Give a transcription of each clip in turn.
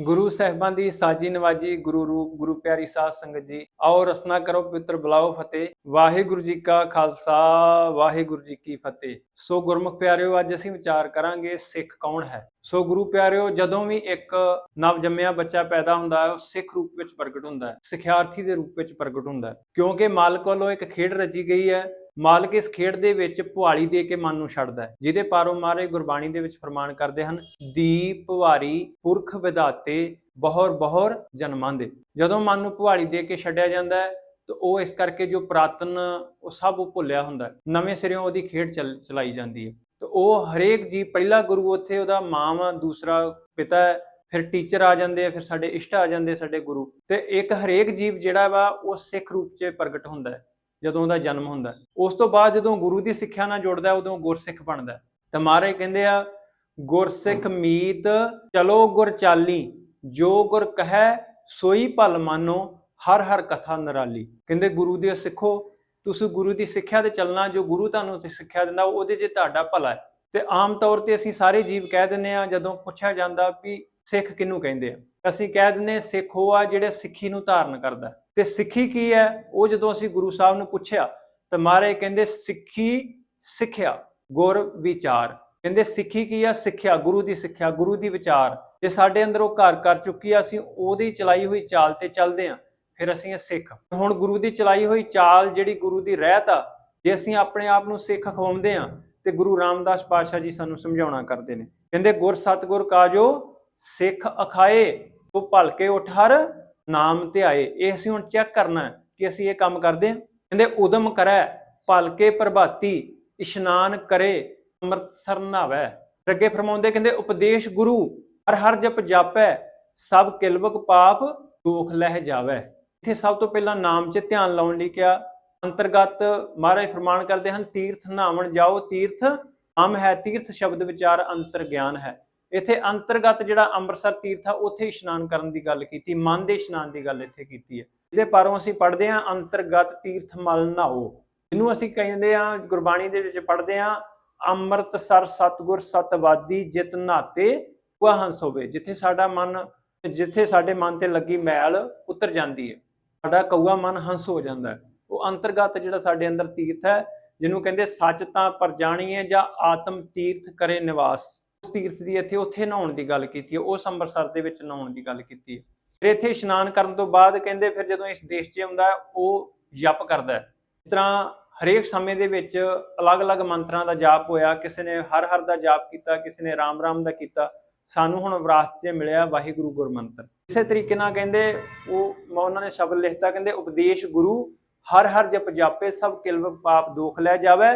ਗੁਰੂ ਸਾਹਿਬਾਂ ਦੀ ਸਾਜੀ ਨਵਾਜੀ ਗੁਰੂ ਰੂਪ, ਗੁਰੂ ਪਿਆਰੀ ਸਾਧ ਸੰਗਤ ਜੀ, ਆਓ ਰਸਨਾ ਕਰੋ ਪਵਿੱਤਰ ਬੁਲਾਓ ਫਤਿਹ। ਵਾਹਿਗੁਰੂ ਜੀ ਕਾ ਖਾਲਸਾ, ਵਾਹਿਗੁਰੂ ਜੀ ਕੀ ਫਤਿਹ। ਸੋ ਗੁਰਮੁਖ ਪਿਆਰਿਓ, ਅੱਜ ਅਸੀਂ ਵਿਚਾਰ ਕਰਾਂਗੇ ਸਿੱਖ ਕੌਣ ਹੈ? ਸੋ ਗੁਰੂ ਪਿਆਰਿਓ, ਜਦੋਂ ਵੀ ਇੱਕ ਨਵ ਜੰਮਿਆ ਬੱਚਾ ਪੈਦਾ ਹੁੰਦਾ ਹੈ, ਉਹ ਸਿੱਖ ਰੂਪ ਵਿੱਚ ਪ੍ਰਗਟ ਹੁੰਦਾ ਹੈ, ਸਿਖਿਆਰਥੀ ਦੇ ਰੂਪ ਵਿੱਚ ਪ੍ਰਗਟ ਹੁੰਦਾ ਹੈ। ਕਿਉਂਕਿ ਮਾਲਕ ਵੱਲੋਂ ਇੱਕ ਖੇਡ ਰਚੀ ਗਈ ਹੈ ਮਾਲਕ ਇਸ ਖੇਡ ਦੇ ਵਿੱਚ ਪੁਹਾਲੀ ਦੇ ਕੇ ਮਨ ਨੂੰ ਛੱਡਦਾ ਹੈ, ਜਿਹਦੇ ਪਾਰੋਂ ਮਹਾਰਾਜ ਗੁਰਬਾਣੀ ਦੇ ਵਿੱਚ ਫਰਮਾਨ ਕਰਦੇ ਹਨ, ਦੀਪ ਪੁਹਾਰੀ ਪੁਰਖ ਵਿਦਾਤੇ ਬਹੁਰ ਬਹੁਰ ਜਨਮਾਂ ਦੇ ਜਦੋਂ ਮਨ ਨੂੰ ਪੁਹਾਲੀ ਦੇ ਕੇ ਛੱਡਿਆ ਜਾਂਦਾ ਹੈ, ਤਾਂ ਉਹ ਇਸ ਕਰਕੇ ਜੋ ਪ੍ਰਾਤਨ ਉਹ ਸਭ ਉਹ ਭੁੱਲਿਆ ਹੁੰਦਾ ਨਵੇਂ ਸਿਰਿਓਂ ਉਹਦੀ ਖੇਡ ਚੱਲ- ਚਲਾਈ ਜਾਂਦੀ ਹੈ। ਤੇ ਉਹ ਹਰੇਕ ਜੀ ਪਹਿਲਾ ਗੁਰੂ ਉੱਥੇ ਉਹਦਾ ਮਾਂ ਵਾ ਦੂਸਰਾ ਪਿਤਾ ਫਿਰ ਟੀਚਰ ਆ ਜਾਂਦੇ ਆ, ਫਿਰ ਸਾਡੇ ਇਸ਼ਟ ਆ ਜਾਂਦੇ ਸਾਡੇ ਗੁਰੂ। ਤੇ ਇੱਕ ਹਰੇਕ ਜੀਵ ਜਿਹੜਾ ਵਾ, ਉਹ ਸਿੱਖ ਰੂਪ 'ਚ ਪ੍ਰਗਟ ਹੁੰਦਾ ਹੈ। ਜਦੋਂ ਉਹਦਾ ਜਨਮ ਹੁੰਦਾ ਉਸ ਤੋਂ ਬਾਅਦ ਜਦੋਂ ਗੁਰੂ ਦੀ ਸਿੱਖਿਆ ਨਾਲ ਜੁੜਦਾ ਉਦੋਂ ਗੁਰਸਿੱਖ ਬਣਦਾ ਤਾਂ ਮਹਾਰਾਜ ਕਹਿੰਦੇ ਆ, ਗੁਰਸਿੱਖ ਮੀਤ ਚਲੋ ਗੁਰ ਚਾਲੀ, ਜੋ ਗੁਰ ਕਹੈ ਸੋਈ ਭਲ ਮਾਨੋ, ਹਰ ਹਰ ਕਥਾ ਨਰਾਲੀ। ਕਹਿੰਦੇ ਗੁਰੂ ਦੇ ਸਿੱਖੋ, ਤੁਸੀਂ ਗੁਰੂ ਦੀ ਸਿੱਖਿਆ ਤੇ ਚੱਲਣਾ, ਜੋ ਗੁਰੂ ਤੁਹਾਨੂੰ ਤੇ ਸਿੱਖਿਆ ਦਿੰਦਾ, ਉਹਦੇ 'ਚ ਤੁਹਾਡਾ ਭਲਾ ਹੈ। ਤੇ ਆਮ ਤੌਰ ਤੇ ਅਸੀਂ ਸਾਰੇ ਜੀਵ ਕਹਿ ਦਿੰਦੇ ਆ ਜਦੋਂ ਪੁੱਛਿਆ ਜਾਂਦਾ ਵੀ ਸਿੱਖ ਕਿਹਨੂੰ ਕਹਿੰਦੇ ਆ? ਅਸੀਂ ਕਹਿ ਦਿੰਦੇ ਸਿੱਖ ਉਹ ਆ ਜਿਹੜੇ ਸਿੱਖੀ ਨੂੰ ਧਾਰਨ ਕਰਦਾ ਤੇ ਸਿੱਖੀ ਕੀ ਹੈ? ਉਹ ਜਦੋਂ ਅਸੀਂ ਗੁਰੂ ਸਾਹਿਬ ਨੂੰ ਪੁੱਛਿਆ, ਤਾਂ ਮਹਾਰਾਜ ਕਹਿੰਦੇ, ਸਿੱਖੀ ਸਿੱਖਿਆ, ਗੁਰ ਵਿਚਾਰ। ਕਹਿੰਦੇ, ਸਿੱਖੀ ਕੀ ਆ? ਸਿੱਖਿਆ, ਗੁਰੂ ਦੀ ਸਿੱਖਿਆ, ਗੁਰੂ ਦੀ ਵਿਚਾਰ। ਜੇ ਸਾਡੇ ਅੰਦਰ ਉਹ ਘਰ ਕਰ ਚੁੱਕੀ ਆ, ਅਸੀਂ ਉਹਦੀ ਚਲਾਈ ਹੋਈ ਚਾਲ ਤੇ ਚੱਲਦੇ ਆ, ਫਿਰ ਅਸੀਂ ਸਿੱਖ। ਹੁਣ ਗੁਰੂ ਦੀ ਚਲਾਈ ਹੋਈ ਚਾਲ ਜਿਹੜੀ ਗੁਰੂ ਦੀ ਰਹਿਤ ਆ, ਜੇ ਅਸੀਂ ਆਪਣੇ ਆਪ ਨੂੰ ਸਿੱਖ ਖਵਾਉਂਦੇ ਆ, ਤੇ ਗੁਰੂ ਰਾਮਦਾਸ ਪਾਤਸ਼ਾਹ ਜੀ ਸਾਨੂੰ ਸਮਝਾਉਣਾ ਕਰਦੇ ਨੇ। ਕਹਿੰਦੇ, ਗੁਰ ਸਤਗੁਰ ਕਾਜੋ ਸਿੱਖ ਅਖਾਏ ਉਹ ਭਲਕੇ ਉਠ ਨਾਮ ਤੇ ਆਏ। ਇਹ ਅਸੀਂ ਹੁਣ ਚੈੱਕ ਕਰਨਾ ਕਿ ਅਸੀਂ ਇਹ ਕੰਮ ਕਰਦੇ ਹਾਂ। ਕਹਿੰਦੇ, ਉਦਮ ਕਰੈ, ਪਲਕੇ ਪ੍ਰਭਾਤੀ, ਇਸ਼ਨਾਨ ਕਰੇ, ਅੰਮ੍ਰਿਤਸਰ ਨਾਵੈ। ਅੱਗੇ ਫਰਮਾਉਂਦੇ, ਕਹਿੰਦੇ, ਉਪਦੇਸ਼ ਗੁਰੂ, ਹਰ ਹਰ ਜਪ ਜਾਪੈ, ਸਭ ਕਿਲਵਕ ਪਾਪ ਦੁਖ ਲਹਿ ਜਾਵੈ। ਇੱਥੇ ਸਭ ਤੋਂ ਪਹਿਲਾਂ ਨਾਮ 'ਚ ਧਿਆਨ ਲਾਉਣ ਲਈ ਕਿਹਾ, ਅੰਤਰਗਤ ਮਹਾਰਾਜ ਫਰਮਾਨ ਕਰਦੇ ਹਨ, ਤੀਰਥ ਨਾਵਣ ਜਾਓ, ਤੀਰਥ ਨਾਮ ਹੈ, ਤੀਰਥ ਸ਼ਬਦ ਵਿਚਾਰ ਅੰਤਰ ਗਿਆਨ ਹੈ। ਇੱਥੇ ਅੰਤਰਗਤ ਜਿਹੜਾ ਅੰਮ੍ਰਿਤਸਰ ਤੀਰਥ ਆ, ਉੱਥੇ ਇਸ਼ਨਾਨ ਕਰਨ ਦੀ ਗੱਲ ਕੀਤੀ, ਮਨ ਦੇ ਇਸ਼ਨਾਨ ਦੀ ਗੱਲ ਇੱਥੇ ਕੀਤੀ ਹੈ। ਜਿਹਦੇ ਪਾਰੋਂ ਅਸੀਂ ਪੜ੍ਹਦੇ ਹਾਂ, ਅੰਤਰਗਤ ਤੀਰਥ ਮਲ ਨਹਾਓ ਜਿਹਨੂੰ ਅਸੀਂ ਕਹਿੰਦੇ ਆ ਗੁਰਬਾਣੀ ਦੇ ਵਿੱਚ ਪੜ੍ਹਦੇ ਆ ਅੰਮ੍ਰਿਤਸਰ ਸਤਗੁਰ ਸਤਵਾਦੀ ਜਿਤ ਨਾਤੇ ਉਹ ਹੰਸ ਹੋਵੇ ਜਿੱਥੇ ਸਾਡਾ ਮਨ, ਜਿੱਥੇ ਸਾਡੇ ਮਨ ਤੇ ਲੱਗੀ ਮੈਲ, ਉਤਰ ਜਾਂਦੀ ਹੈ। ਸਾਡਾ ਕਊਆ ਮਨ ਹੰਸ ਹੋ ਜਾਂਦਾ ਉਹ ਅੰਤਰਗਤ ਜਿਹੜਾ ਸਾਡੇ ਅੰਦਰ ਤੀਰਥ ਹੈ, ਜਿਹਨੂੰ ਕਹਿੰਦੇ ਸੱਚ ਤਾਂ ਪਰ ਜਾਣੀਏ ਜਾਂ ਆਤਮ ਤੀਰਥ ਕਰੇ ਨਿਵਾਸ। ਤੀਰਥ ਦੀ ਇੱਥੇ ਉੱਥੇ ਨਹਾਉਣ ਦੀ ਗੱਲ ਕੀਤੀ ਹੈ, ਉਸ ਅੰਮ੍ਰਿਤਸਰ ਦੇ ਵਿੱਚ ਨਹਾਉਣ ਦੀ ਗੱਲ ਕੀਤੀ ਹੈ। ਫਿਰ ਇੱਥੇ ਇਸ਼ਨਾਨ ਕਰਨ ਤੋਂ ਬਾਅਦ ਕਹਿੰਦੇ ਫਿਰ ਜਦੋਂ ਇਸ ਦੇਸ਼ 'ਚ ਆਉਂਦਾ ਉਹ ਜਪ ਕਰਦਾ ਹੈ। ਇਸ ਤਰ੍ਹਾਂ ਹਰੇਕ ਸਮੇਂ ਦੇ ਵਿੱਚ ਅਲੱਗ-ਅਲੱਗ ਮੰਤਰਾਂ ਦਾ ਜਾਪ ਹੋਇਆ, ਕਿਸੇ ਨੇ ਹਰ ਹਰ ਦਾ ਜਾਪ ਕੀਤਾ, ਕਿਸੇ ਨੇ ਰਾਮ ਰਾਮ ਦਾ ਕੀਤਾ, ਸਾਨੂੰ ਹੁਣ ਵਿਰਾਸਤ 'ਚ ਮਿਲਿਆ ਵਾਹਿਗੁਰੂ ਗੁਰਮੰਤਰ। ਇਸੇ ਤਰੀਕੇ ਨਾਲ ਕਹਿੰਦੇ ਉਹ ਉਹਨਾਂ ਨੇ ਸ਼ਬਦ ਲਿਖਤਾ, ਕਹਿੰਦੇ ਉਪਦੇਸ਼ ਗੁਰੂ, ਹਰ ਹਰ ਜਪ ਜਾਪੇ, ਸਭ ਕਿਲਵ ਪਾਪ ਦੋਖ ਲੈ ਜਾਵੇ,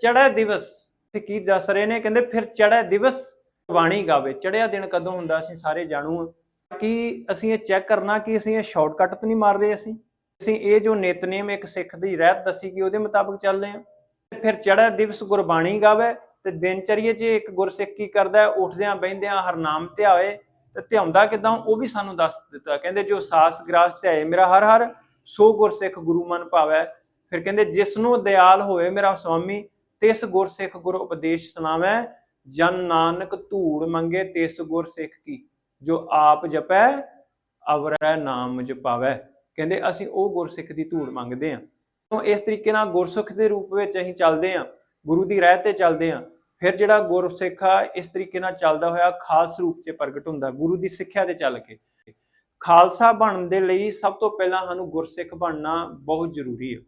ਚੜ੍ਹੇ ਦਿਵਸ। ਕੀ ਦੱਸ ਰਹੇ ਨੇ? ਕਹਿੰਦੇ ਫਿਰ ਚੜ੍ਹੇ ਦਿਵਸ ਬਾਣੀ ਗਾਵੇ। ਚੜਿਆ ਦਿਨ ਕਦੋਂ ਹੁੰਦਾ ਅਸੀਂ ਸਾਰੇ ਜਾਣੂ ਆ ਕਿ ਅਸੀਂ ਇਹ ਚੈੱਕ ਕਰਨਾ ਕਿ ਅਸੀਂ ਇਹ ਸ਼ਾਰਟਕਟ ਤਾਂ ਨਹੀਂ ਮਾਰ ਰਹੇ ਅਸੀਂ? ਅਸੀਂ ਇਹ ਜੋ ਨਿਤਨੇਮ ਇੱਕ ਸਿੱਖ ਦੀ ਰਹਿਤ ਦੱਸੀ ਕਿ ਉਹਦੇ ਮੁਤਾਬਕ ਚੱਲ ਰਹੇ ਫਿਰ ਚੜ੍ਹੇ ਦਿਵਸ ਗੁਰਬਾਣੀ ਗਾਵੇ ਤੇ ਦਿਨਚਰੀਏ 'ਚ ਇੱਕ ਗੁਰਸਿੱਖ ਕੀ ਕਰਦਾ ਹੈ? ਉੱਠਦਿਆਂ ਬਹਿੰਦਿਆਂ ਹਰਨਾਮ ਧਿਆਏ ਤੇ ਧਿਆਉਂਦਾ ਕਿਦਾਂ? ਉਹ ਵੀ ਸਾਨੂੰ ਦੱਸ ਦਿੱਤਾ। ਕਹਿੰਦੇ ਜੋ ਸਾਸ ਗ੍ਰਾਸ ਧਿਆਏ ਮੇਰਾ ਹਰ ਹਰ, ਸੋ ਗੁਰਸਿੱਖ ਗੁਰੂ ਮਨ ਭਾਵੈ। ਫਿਰ ਕਹਿੰਦੇ ਜਿਸ ਨੂੰ ਦਿਆਲ ਹੋਏ ਮੇਰਾ ਸੁਆਮੀ ਤਿਸ ਗੁਰਸਿੱਖ ਗੁਰ ਉਪਦੇਸ਼ ਸੁਣਾਵੈ, ਜਨ ਨਾਨਕ ਧੂੜ ਮੰਗੇ ਤਿਸ ਗੁਰਸਿੱਖ ਕੀ, ਜੋ ਆਪ ਜਪੈ, ਅਵਰੈ ਨਾਮ ਜਪਾਵੈ। ਕਹਿੰਦੇ ਅਸੀਂ ਉਹ ਗੁਰਸਿੱਖ ਦੀ ਧੂੜ ਮੰਗਦੇ ਹਾਂ। ਤੋਂ ਇਸ ਤਰੀਕੇ ਨਾਲ ਗੁਰਸਿੱਖ ਦੇ ਰੂਪ ਵਿੱਚ ਅਸੀਂ ਚੱਲਦੇ ਹਾਂ, ਗੁਰੂ ਦੀ ਰਹਿ ਤੇ ਚੱਲਦੇ ਹਾਂ। ਫਿਰ ਜਿਹੜਾ ਗੁਰਸਿੱਖ ਆ, ਇਸ ਤਰੀਕੇ ਨਾਲ ਚੱਲਦਾ ਹੋਇਆ ਖਾਸ ਰੂਪ 'ਚ ਪ੍ਰਗਟ ਹੁੰਦਾ, ਗੁਰੂ ਦੀ ਸਿੱਖਿਆ ਤੇ ਚੱਲ ਕੇ। ਖਾਲਸਾ ਬਣਨ ਦੇ ਲਈ ਸਭ ਤੋਂ ਪਹਿਲਾਂ ਸਾਨੂੰ ਗੁਰਸਿੱਖ ਬਣਨਾ ਬਹੁਤ ਜ਼ਰੂਰੀ ਹੈ।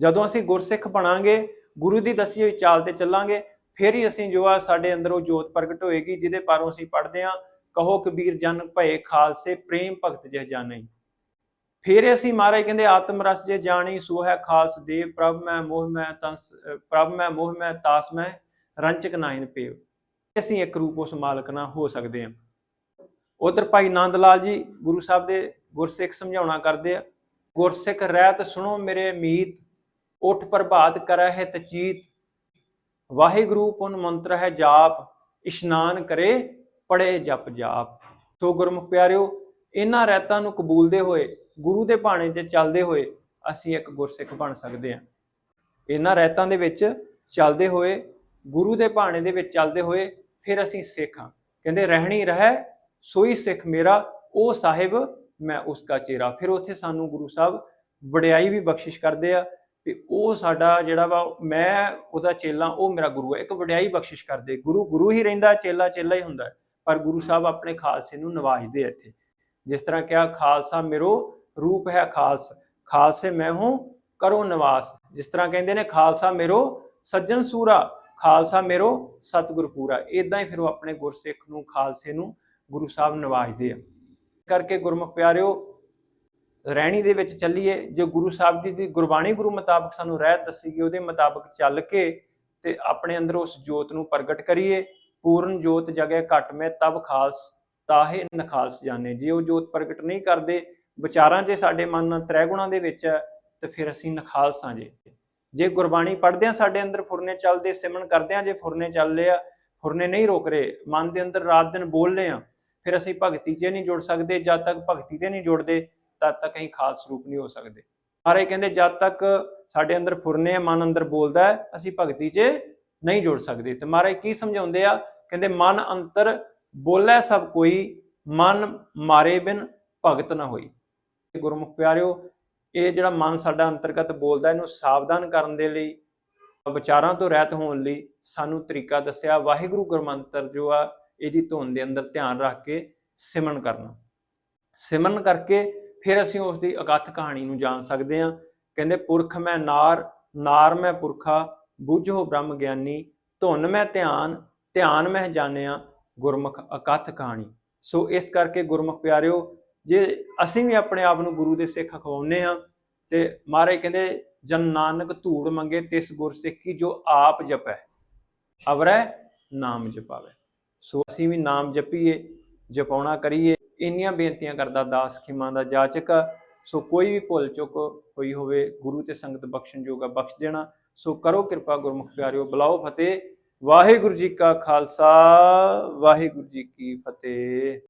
ਜਦੋਂ ਅਸੀਂ ਗੁਰਸਿੱਖ ਬਣਾਂਗੇ ਗੁਰੂ ਦੀ ਦੱਸੀ ਹੋਈ ਚਾਲ ਤੇ ਚੱਲਾਂਗੇ, ਫਿਰ ਹੀ ਅਸੀਂ ਜੋ ਆ ਸਾਡੇ ਅੰਦਰ ਉਹ ਜੋਤ ਪ੍ਰਗਟ ਹੋਏਗੀ, ਜਿਹਦੇ ਪਾਰੋਂ ਅਸੀਂ ਪੜ੍ਹਦੇ ਹਾਂ, ਕਹੋ ਕਬੀਰ ਜਨ ਭਏ ਖਾਲਸੇ, ਪ੍ਰੇਮ ਭਗਤ ਜਹ ਜਾਣੈ ਫਿਰ ਅਸੀਂ ਮਹਾਰਾਜ ਕਹਿੰਦੇ, ਆਤਮ ਰਸ ਜੇ ਜਾਣੀ, ਸੋ ਹੈ ਖਾਲਸ ਦੇਵ, ਪ੍ਰਭ ਮੈਂ ਮੋਹ ਮੈਂ ਤੰਸ ਪ੍ਰਭ ਮੈਂ ਮੋਹ ਮੈਂ ਤਾਸ ਮੈਂ, ਰੰਚਕ ਨਾਇਨ ਪੇਵ। ਅਸੀਂ ਇੱਕ ਰੂਪ ਉਸ ਮਾਲਕ ਨਾਲ ਹੋ ਸਕਦੇ ਹਾਂ। ਉਧਰ ਭਾਈ ਨੰਦ ਲਾਲ ਜੀ ਗੁਰੂ ਸਾਹਿਬ ਦੇ ਗੁਰਸਿੱਖ ਸਮਝਾਉਣਾ ਕਰਦੇ ਆ, ਗੁਰਸਿੱਖ ਰਹਿਤ ਸੁਣੋ ਮੇਰੇ ਮੀਤ ਉਠ ਪ੍ਰਭਾਤ ਕਰੈ ਹੈ ਤਚੀਤ ਵਾਹਿਗੁਰੂ ਪੁਨ ਮੰਤਰ ਹੈ ਜਾਪ, ਇਸ਼ਨਾਨ ਕਰੇ ਪੜੇ ਜਪ ਜਾਪ। ਸੋ ਗੁਰਮੁਖ ਪਿਆਰਿਓ, ਇਹਨਾਂ ਰਹਿਤਾਂ ਨੂੰ ਕਬੂਲਦੇ ਹੋਏ, ਗੁਰੂ ਦੇ ਭਾਣੇ ਤੇ ਚੱਲਦੇ ਹੋਏ ਅਸੀਂ ਇੱਕ ਗੁਰਸਿੱਖ ਬਣ ਸਕਦੇ ਹਾਂ। ਇਹਨਾਂ ਰਹਿਤਾਂ ਦੇ ਵਿੱਚ ਚੱਲਦੇ ਹੋਏ, ਗੁਰੂ ਦੇ ਭਾਣੇ ਦੇ ਵਿੱਚ ਚੱਲਦੇ ਹੋਏ ਫਿਰ ਅਸੀਂ ਸਿੱਖ ਹਾਂ। ਕਹਿੰਦੇ, ਰਹਿਣੀ ਰਹਿ, ਸੋਈ ਸਿੱਖ ਮੇਰਾ ਉਹ ਸਾਹਿਬ, ਮੈਂ ਉਸਕਾ ਚਿਹਰਾ ਫਿਰ ਉੱਥੇ ਸਾਨੂੰ ਗੁਰੂ ਸਾਹਿਬ ਵਡਿਆਈ ਵੀ ਬਖਸ਼ਿਸ਼ ਕਰਦੇ ਆ। ਵੀ ਉਹ ਸਾਡਾ ਜਿਹੜਾ ਵਾ, ਮੈਂ ਉਹਦਾ ਚੇਲਾ, ਉਹ ਮੇਰਾ ਗੁਰੂ ਹੈ। ਇੱਕ ਵਡਿਆਈ ਬਖਸ਼ਿਸ਼ ਕਰਦੇ। ਗੁਰੂ ਗੁਰੂ ਹੀ ਰਹਿੰਦਾ, ਚੇਲਾ ਚੇਲਾ ਹੀ ਹੁੰਦਾ ਪਰ ਗੁਰੂ ਸਾਹਿਬ ਆਪਣੇ ਖਾਲਸੇ ਨੂੰ ਨਵਾਜਦੇ ਇੱਥੇ। ਜਿਸ ਤਰ੍ਹਾਂ ਕਿਹਾ, ਖਾਲਸਾ ਮੇਰੋ ਰੂਪ ਹੈ ਖਾਲਸ। ਖਾਲਸੇ ਮੈਂ ਹੂੰ, ਕਰੋ ਨਿਵਾਸ। ਜਿਸ ਤਰ੍ਹਾਂ ਕਹਿੰਦੇ ਨੇ, ਖਾਲਸਾ ਮੇਰੋ ਸੱਜਣ ਸੂਰਾ, ਖਾਲਸਾ ਮੇਰੋ ਸਤਿਗੁਰ ਪੂਰਾ। ਇਦਾਂ ਹੀ ਫਿਰ ਉਹ ਆਪਣੇ ਗੁਰਸਿੱਖ ਨੂੰ, ਖਾਲਸੇ ਨੂੰ ਗੁਰੂ ਸਾਹਿਬ ਨਵਾਜਦੇ ਆ। ਕਰਕੇ ਗੁਰਮੁਖ ਪਿਆਰਿਓ ਰਹਿਣੀ ਦੇ ਵਿੱਚ ਚੱਲੀਏ, ਜੋ ਗੁਰੂ ਸਾਹਿਬ ਜੀ ਦੀ ਗੁਰਬਾਣੀ ਗੁਰੂ ਮੁਤਾਬਕ ਸਾਨੂੰ ਰਹਿਤ ਦੱਸੀ ਗਈ ਉਹਦੇ ਮੁਤਾਬਕ ਚੱਲ ਕੇ ਤੇ ਆਪਣੇ ਅੰਦਰ ਉਸ ਜੋਤ ਨੂੰ ਪ੍ਰਗਟ ਕਰੀਏ, ਪੂਰਨ ਜੋਤ ਜਗੈ ਘਟ ਮੈਂ ਤਬ ਖਾਲਸ, ਤਾਹੇ ਨਖਾਲਸ ਜਾਣੇ। ਜੇ ਉਹ ਜੋਤ ਪ੍ਰਗਟ ਨਹੀਂ ਕਰਦੇ, ਵਿਚਾਰਾਂ 'ਚ ਸਾਡੇ ਮਨ ਤ੍ਰੈ ਗੁਣਾਂ ਦੇ ਵਿੱਚ ਹੈ, ਤੇ ਫਿਰ ਅਸੀਂ ਨਖਾਲਸਾਂ ਜੇ। ਜੇ ਗੁਰਬਾਣੀ ਪੜ੍ਹਦੇ ਆ ਸਾਡੇ ਅੰਦਰ ਫੁਰਨੇ ਚੱਲਦੇ, ਸਿਮਰਨ ਕਰਦੇ ਆ ਜੇ ਫੁਰਨੇ ਚੱਲਦੇ ਆ ਫੁਰਨੇ ਨਹੀਂ ਰੋਕ ਰਹੇ, ਮਨ ਦੇ ਅੰਦਰ ਰਾਤ ਦਿਨ ਬੋਲਦੇ ਆ ਫਿਰ ਅਸੀਂ ਭਗਤੀ 'ਚ ਨਹੀਂ ਜੁੜ ਸਕਦੇ, ਜਦ ਤੱਕ ਭਗਤੀ ਤੇ ਨਹੀਂ ਜੁੜਦੇ ਤਦ ਤੱਕ ਅਸੀਂ ਖਾਲਸ ਰੂਪ ਨਹੀਂ ਹੋ ਸਕਦੇ। ਸਾਰੇ ਕਹਿੰਦੇ, ਜਦ ਤੱਕ ਸਾਡੇ ਅੰਦਰ ਫੁਰਨੇ ਮਨ ਅੰਦਰ ਬੋਲਦਾ ਹੈ, ਅਸੀਂ ਭਗਤੀ 'ਚ ਨਹੀਂ ਜੁੜ ਸਕਦੇ। ਤੇ ਮਹਾਰਾਜ ਕੀ ਸਮਝਾਉਂਦੇ ਆ? ਕਹਿੰਦੇ, ਮਨ ਅੰਤਰ ਬੋਲੇ ਸਭ ਕੋਈ, ਮਨ ਮਾਰੇ ਬਿਨ ਭਗਤ ਨਾ ਹੋਈ। ਗੁਰਮੁਖ ਪਿਆਰਿਓ, ਇਹ ਜਿਹੜਾ ਮਨ ਸਾਡਾ ਅੰਤਰਗਤ ਬੋਲਦਾ, ਇਹਨੂੰ ਸਾਵਧਾਨ ਕਰਨ ਦੇ ਲਈ, ਵਿਚਾਰਾਂ ਤੋਂ ਰਹਿਤ ਹੋਣ ਲਈ ਸਾਨੂੰ ਤਰੀਕਾ ਦੱਸਿਆ, ਵਾਹਿਗੁਰੂ ਗੁਰਮੰਤਰ ਜੋ ਆ, ਇਹਦੀ ਧੁਨ ਦੇ ਅੰਦਰ ਧਿਆਨ ਰੱਖ ਕੇ ਸਿਮਰਨ ਕਰਨਾ। ਸਿਮਰਨ ਕਰਕੇ ਫਿਰ ਅਸੀਂ ਉਸ ਦੀ ਅਗੱਥ ਕਹਾਣੀ ਨੂੰ ਜਾਣ ਸਕਦੇ ਹਾਂ। ਕਹਿੰਦੇ, ਪੁਰਖ ਮੈਂ ਨਾਰ ਨਾਰ ਮੈਂ ਪੁਰਖਾ, ਬੁੱਝੋ ਬ੍ਰਹਮ ਗਿਆਨੀ, ਧੁਨ ਮੈਂ ਧਿਆਨ ਧਿਆਨ ਮੈਂ ਜਾਣਿਆ, ਗੁਰਮੁਖ ਅਕਥ ਕਹਾਣੀ। ਸੋ ਇਸ ਕਰਕੇ ਗੁਰਮੁਖ ਪਿਆਰਿਓ, ਜੇ ਅਸੀਂ ਵੀ ਆਪਣੇ ਆਪ ਨੂੰ ਗੁਰੂ ਦੇ ਸਿੱਖ ਖਵਾਉਨੇ ਆ ਤੇ ਮਹਾਰਾਜ ਕਹਿੰਦੇ, ਜਨ ਨਾਨਕ ਧੂੜ ਮੰਗੇ, ਤਿਸ ਗੁਰ ਸਿੱਖੀ ਜੋ ਆਪ ਜਪੈ, ਅਵਰੈ ਨਾਮ ਜਪਾਵੇ। ਸੋ ਅਸੀਂ ਵੀ ਨਾਮ ਜਪੀਏ, ਜਪਾਉਣਾ ਕਰੀਏ ਇੰਨੀਆਂ ਬੇਨਤੀਆਂ ਕਰਦਾ ਦਾਸ ਖਿਮਾ ਦਾ ਜਾਚਕ ਸੋ ਕੋਈ ਵੀ ਭੁੱਲ ਚੁੱਕ ਹੋਈ ਹੋਵੇ, ਗੁਰੂ ਤੇ ਸੰਗਤ ਬਖਸ਼ਣ ਜੋਗਾ ਬਖਸ਼ ਦੇਣਾ। ਸੋ ਕਰੋ ਕਿਰਪਾ ਗੁਰਮੁਖ ਪਿਆਰਿਓ, ਬੁਲਾਓ ਫਤਿਹ। ਵਾਹਿਗੁਰੂ ਜੀ ਕਾ ਖਾਲਸਾ, ਵਾਹਿਗੁਰੂ ਜੀ ਕੀ ਫਤਿਹ।